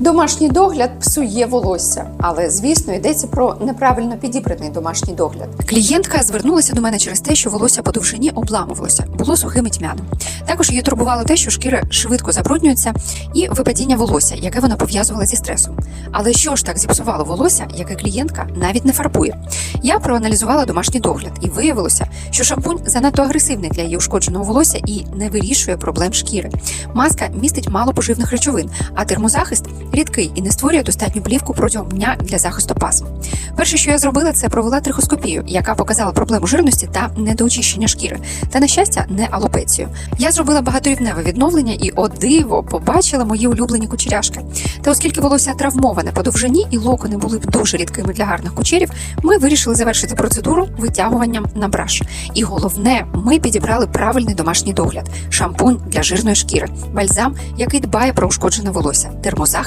Домашній догляд псує волосся, але звісно йдеться про неправильно підібраний домашній догляд. Клієнтка звернулася до мене через те, що волосся по довжині обламувалося, було сухим і тьмяним. Також її турбувало те, що шкіра швидко забруднюється, і випадіння волосся, яке вона пов'язувала зі стресом. Але що ж так зіпсувало волосся, яке клієнтка навіть не фарбує? Я проаналізувала домашній догляд і виявилося, що шампунь занадто агресивний для її ушкодженого волосся і не вирішує проблем шкіри. Маска містить мало поживних речовин, а термозахист рідкий і не створює достатню плівку протягом дня для захисту пасм. Перше, що я зробила, це провела трихоскопію, яка показала проблему жирності та недоочищення шкіри. Та на щастя, не алопецію. Я зробила багаторівневе відновлення і о диво побачила мої улюблені кучеряшки. Та оскільки волосся травмоване по довжині і локони були б дуже рідкими для гарних кучерів, ми вирішили завершити процедуру витягуванням на браш. І головне, ми підібрали правильний домашній догляд: шампунь для жирної шкіри, бальзам, який дбає про ушкоджене волосся, термозахист